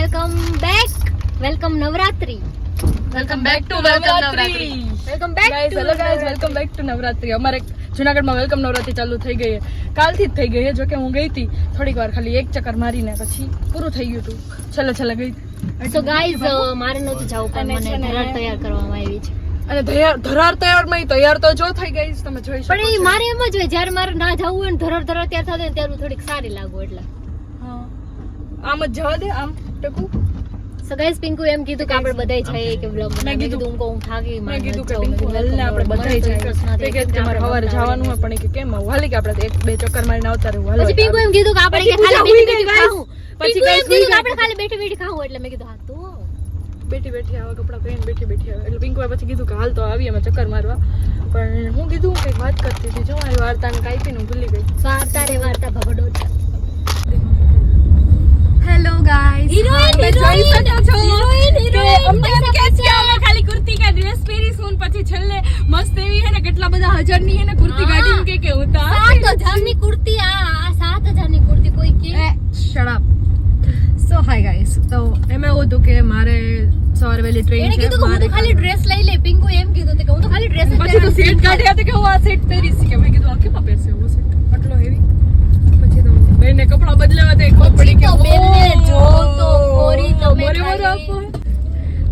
Welcome back welcome Navratri welcome back to welcome Navratri welcome back guys hello guys welcome back to Navratri અમારે જુનાગઢમાં welcome Navratri ચાલુ થઈ ગઈ છે. કાલથી જ થઈ ગઈ છે જોકે હું ગઈ હતી. થોડીક વાર ખાલી એક ચક્કર મારીને પછી પૂરું થઈ ગયું હતું. છેલ્લે છેલ્લે ગઈ. સો ગાઈઝ મારે નહોતું જવું પણ મને છે ધરાર તૈયાર કરવામાં આવી છે. અને ધરાર તૈયારમાં તૈયાર તો જો થઈ ગઈ છે, તમે જોઈ શકો પણ એ મારે એમ જ હોય જ્યારે મારે ના જવું હોય ને ધરાર ધરાર તૈયાર થતું હોય ત્યારે થોડીક સારી લાગુ એટલે. હા. આમ જ જવા દે આમ. ટકુ. સો ગાઈસ પિંકુ એમ કીધું કે આપણે બધાય જઈએ કે બ્લોગ મેં કીધું- હું કહું થાકી મેં કીધું કે પિંકુ હલને આપણે બધાય જઈએ. કે તમારે સવારે જવાનું હોય પણ કે કેમ? આવું હાલી કે આપણે એક બે ચક્કર મારીને આવતા રહેવું હાલો પછી પિંકુ એમ કીધું કે આપણે કે ખાલી બેઠી બેઠી ખાવું. પછી પછી કીધું કે આપણે ખાલી બેઠી બેઠી ખાવું એટલે મેં કીધું હા તો. બેઠી બેઠી આવા કપડાં પહેરીને બેઠી બેઠી આવે. એટલે પિંકુએ પછી કીધું કે હાલ તો આવીએ અમે ચક્કર મારવા. પણ હું કીધું કંઈક વાત કરતી હતી. જો મારી વાર્તાને કાંઈ પીને ભૂલી ગઈ. વાર્તા રે વાર્તા ભગડો hello guys heroine heroine heroine heroine ખાલી કુર્તી કા ડ્રેસ પહેરીશું ને પછી છેલ્લે મસ્ત એવી હે ને કેટલા બધા હજારની હે ને કુર્તી હા. કાઢીને કે કે હું તો આ સાત હજારની કુર્તી આ આ સાત હજારની કુર્તી કોઈ કે શટ સો હાય ગાઈસ તો એમાં એવું હતું કે મારે સવારે વહેલી ટ્રેન એને છે કીધું કે હું તો મારે ખાલી ડ્રેસ લઈ લે પિંકુ એમ કીધું હતું કે હું તો ખાલી ડ્રેસ પછી તો સેટ કાઢ્યા હતા કે હું આ સેટ પહેરીશ કે મેં કીધું આ કેમાં પહેરશે એવો સેટ આટલો હેવી પછી તો બેને કપડાં બદલાવા દે કપડી પડી કે બેને જો તો મોરી તમે મોરે મોરે ખાલી. આપો.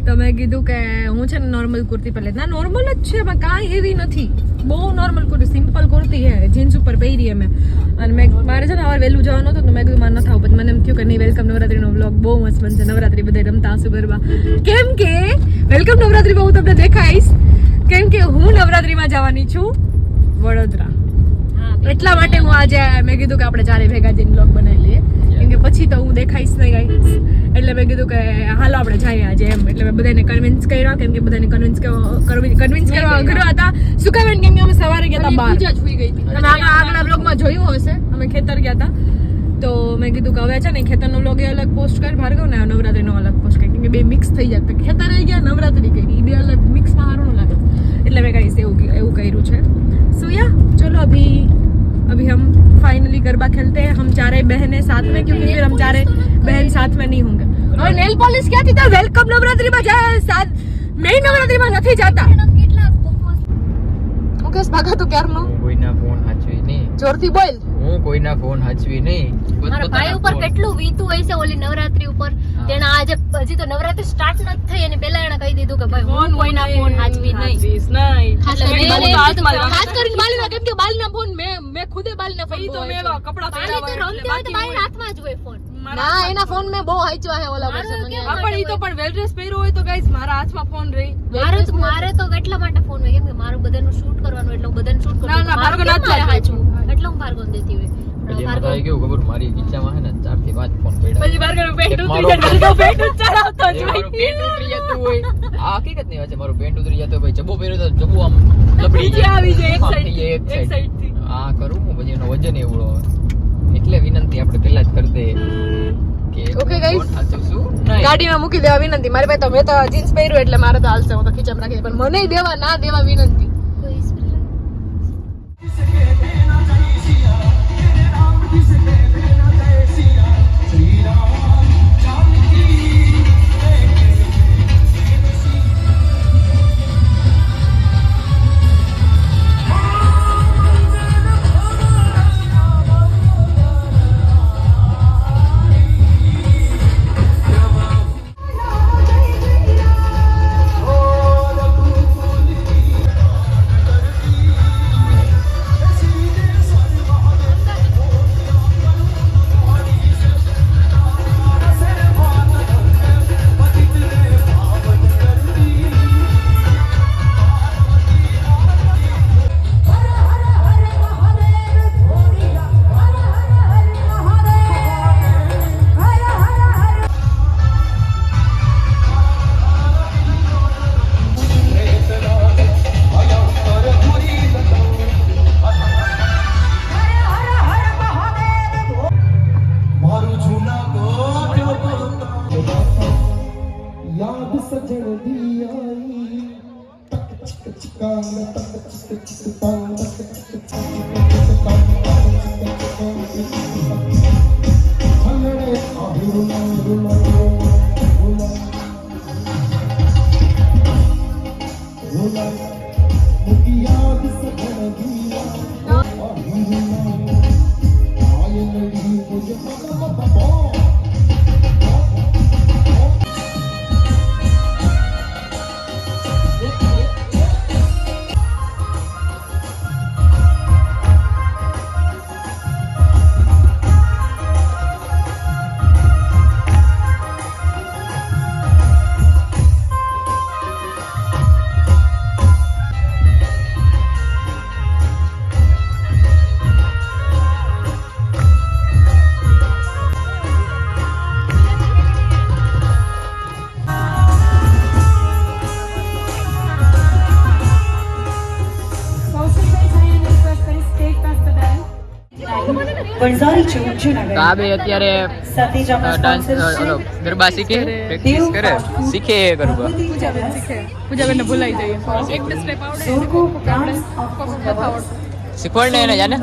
તો મેં કીધું કે હું છે ને નોર્મલ કુર્તી પહેલે ના નોર્મલ જ છે એમાં કાંઈ એવી નથી. બહુ નોર્મલ કુર્તી સિમ્પલ કુર્તી હે જીન્સ ઉપર પહેરી મેં અને મેં મારે છે ને હવે વહેલું જવાનું હતું તો મેં કીધું મારે ન આવું પછી મને એમ થયું કે નહીં વેલકમ નવરાત્રીનો વ્લોગ બહુ મસ્ત બનશે. નવરાત્રી બધા રમતા હશું ગરબા. કેમ કે વેલકમ નવરાત્રીમાં હું તમને દેખાઈશ. કેમ કે હું નવરાત્રીમાં જવાની છું વડોદરા. એટલા માટે હું આજે મેં કીધું કે આપણે ચારે ભેગા જઈને બ્લોગ બનાવી લઈએ. કેમ કે પછી તો હું દેખાઈશ નહીં ગાઈસ એટલે મેં કીધું કે હાલો આપણે જઈએ આજે એમ. એટલે મેં બધાને કન્વિન્સ કર્યા કેમ કે બધાને કન્વિન્સ કન્વિન્સ કરવા અઘરો હતા. શું કહે કેમ કે અમે સવારે ગયા હતા બહાર હોઈ ગઈ હતી. તમે આગલા બ્લોગમાં જોયું હશે. અમે ખેતર ગયા હતા. તો મેં કીધું કે હવે છે ને ખેતરનો બ્લોગ એ અલગ પોસ્ટ કર ભાર્ગવ ને નવરાત્રીનો અલગ પોસ્ટ કરી. કે બે મિક્સ થઈ જાય ખેતર આવી ગયા નવરાત્રી કરી. બે અલગ મિક્સમાં સારું લાગે. એટલે મેં કહીશ એવું એવું કર્યું છે. સો યા ચલો અભી अभी हम फाइनली गरबा खेलते हैं हम चारे बहनें साथ में क्योंकि फिर हम चारे बहन साथ में नहीं होंगे और नेल पॉलिश क्या थी तो वेलकम नवरात्रि में जाए साथ मैं नवरात्रि में નથી જાતા કેટલા મુકેશ ભાગા તું ક્યારનો હું કોઈના ફોન હાચવી નહીં જોરથી બોલ હું કોઈના ફોન હચવી નહીં. મારા ભાઈ ઉપર કેટલું વીતું હોય છે ઓલી નવરાત્રી ઉપર. તેણે આજે હજી તો નવરાત્રી સ્ટાર્ટ ન થઈ અને પહેલા એને કહી દીધું કે ભાઈ હું કોઈના ફોન હચવી નહીં. ખાસ કરીને બાલીના કેમ કે બાલીના ફોન મેં મેં ખુદે બાલીના ફોન તો મેં કપડા બાલી તો રમતી હોય તો એટલે હાથમાં જ હોય ફોન ના એના ફોન મેં બહુ હાચ્યો હે ઓલા વર્ષે હા પણ ઈ તો પણ વેલ ડ્રેસ પહેર્યો હોય તો ગાઈસ મારા હાથમાં ફોન રહી. મારે તો મારે તો એટલા માટે ફોન હોય કેમ કે મારું બધાનું શૂટ કરવાનું એટલે બદન બધાનું શૂટ કરું ના, ના, મારું ના ચાલે. હું ભાર્ગવને દેતી હોય. પછી એમાં કેવું ખબર? મારી ખીચામાં હે ને ચારથી પાંચ ફોન પડ્યા. પછી બાર પેન્ટ ઉતરી જાય પેન્ટ ચડાવતો જ મારું પેન્ટ ઉતરી જતું હોય. આ હકીકતની વાત છે મારું પેન્ટ ઉતરી જતું ભાઈ જબ્બો પહેર્યો તો જબ્બો આમ લપડી નીચે આવી જાય એક આમ side થઈ જાય થી, એક side. થી. આ કરું હું? પછી એનો વજન એવડો એટલે વિનંતી આપણે પહેલા જ કરી દે. કે Okay, guys. ફોન હાચવશું ગાડીમાં મૂકી દેવા વિનંતી. મારી પાસે તો મેં તો જીન્સ પહેર્યું એટલે મારે તો હાલશે. હું તો ખીચામાં રાખી પણ મને દેવા ના દેવા વિનંતી. આ બે અત્યારે ડાન્સ ગરબા શીખે પ્રેક્ટિસ કરે શીખે એ ગરબા. પૂજાબેન ભૂલાઈ જઈએ એક સ્ટેપ આવડે. એને જાને?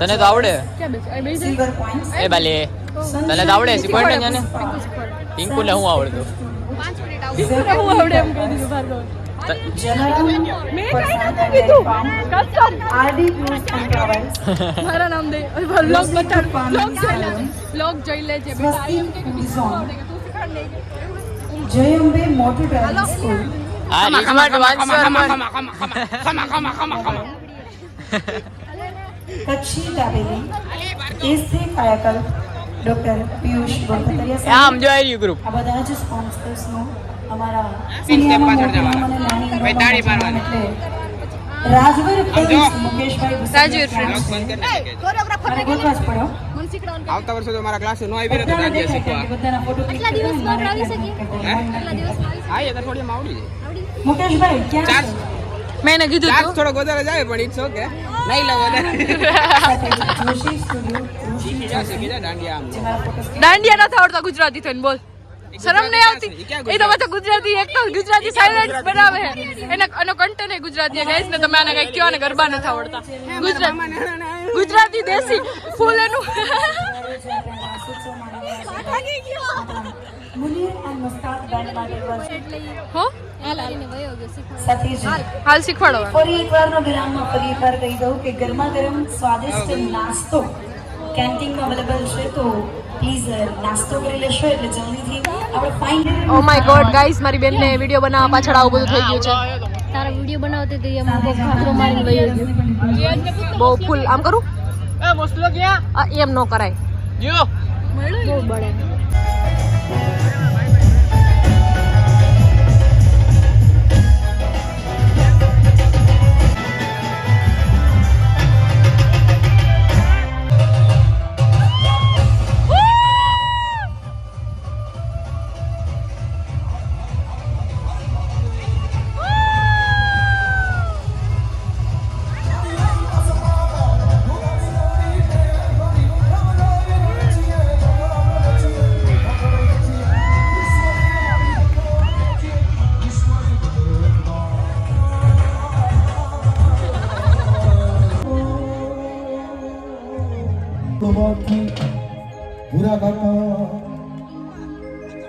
તને તો આવડે. એ બાલે. તને તો આવડે શીખવાડ. ને જાને પિંકુ ને હું આવડતું? હું આવડે એમ કહી દીધું મારા નામ દે લોક બતાડ લોક જોઈ લેજે લોક જોઈ શીખવાડ લેજે Jai Ambe Motor Driving School. આ રીસમાર્ટ વાંચવા કચ્છી દાબેલી એસી કાયાકલ્પ ડોક્ટર પિયુષ બોરખતરિયા આમ જો આવી ગ્રુપ આ બધા જ સ્પોન્સર્સનો અમારા રાજવીર રાજવીર પડ્યો આવતા વર્ષે તો મારા ક્લાસ નો આવી રહ્યો રાજ્ય શીખવા આટલા આવી આટલા હા એ મુકેશભાઈ ક્યાં મેં એને કીધું તું થોડો વધારે જાય પણ ઇટ્સ ઓકે નહીં લો વધારે દાંડિયા નથી આવડતા ગુજરાતી થઈને બોલ શરમ નહીં આવતી? એ તો બધા ગુજરાતી એક તો ગુજરાતી સાયલેન્સ બનાવે છે. એને એનો એ ગુજરાતી ગાઈસ ને તમે આને કઈ કયો ને ગરબા નથી આવડતા. ગુજરાતી ગુજરાતી દેશી. ફૂલ એનું હાલ શીખવાડો. ફરી એકવાર કહી દઉં કે ગરમા ગરમ સ્વાદિષ્ટ નાસ્તો. કેન્ટીનમાં અવેલેબલ છે તો પ્લીઝ નાસ્તો કરી લેશો એટલે જલ્દીથી ઓ માય ગોડ ગાઈસ મારી બેનને વીડિયો બનાવવા પાછળ આવું બધું થઈ ગયું છે. તારા વીડિયો બનાવતી હતી એમ બહુ ખાતરો મારીને ગયો. બહુ ફૂલ. આમ કરું? આ એમ ન કરાય. બહુ બળે.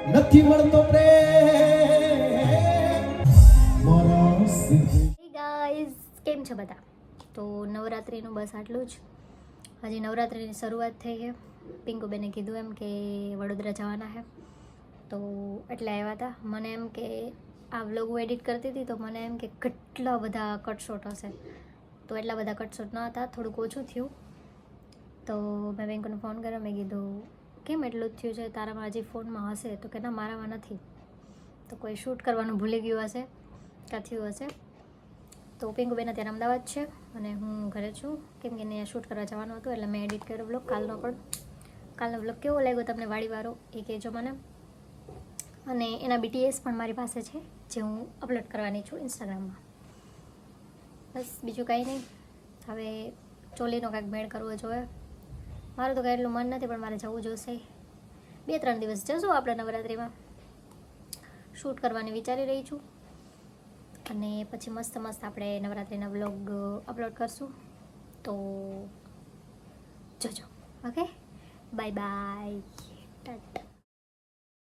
નથી મળતો પ્રેમ. કેમ છે બધા? તો નવરાત્રિનું બસ આટલું જ. હજી નવરાત્રિની શરૂઆત થઈ છે. પિંકુબેને કીધું એમ કે વડોદરા જવાના છે. તો એટલે આવ્યા હતા. મને એમ કે આ વ્લોગ હું એડિટ કરતી હતી તો મને એમ કે કેટલા બધા કટશોટ હશે. તો એટલા બધા કટશોટ ન હતા થોડુંક ઓછું થયું. તો મેં બેંકોને ફોન કર્યો. મેં કીધું કેમ એટલું જ થયું છે? તારામાં હજી ફોનમાં હશે તો કે ના મારામાં નથી. તો કોઈ શૂટ કરવાનું ભૂલી ગયું હશે કાં થયું હશે? તો પિંકુબેન અત્યારે અમદાવાદ છે અને હું ઘરે છું. કેમ કે એને શૂટ કરવા જવાનું હતું એટલે મેં એડિટ કર્યો બ્લોગ કાલનો પણ. કાલનો બ્લોગ કેવો લાગ્યો તમને વાડીવાળો એ કહેજો મને. અને એના બીટીએસ પણ મારી પાસે છે, જે હું અપલોડ કરવાની છું ઇન્સ્ટાગ્રામમાં બસ, બીજું કાંઈ નહીં. હવે ચોલીનો કાંઈક મેળ કરવો જોઈએ મારું તો કાંઈ એટલું મન નથી, પણ મારે જવું જોશે. બે ત્રણ દિવસ જશું આપણે નવરાત્રિમાં. શૂટ કરવાની વિચારી રહી છું. અને પછી મસ્ત મસ્ત આપણે નવરાત્રિના વ્લોગ અપલોડ કરશું. તો જોજો. ઓકે? Bye bye. ટાટા.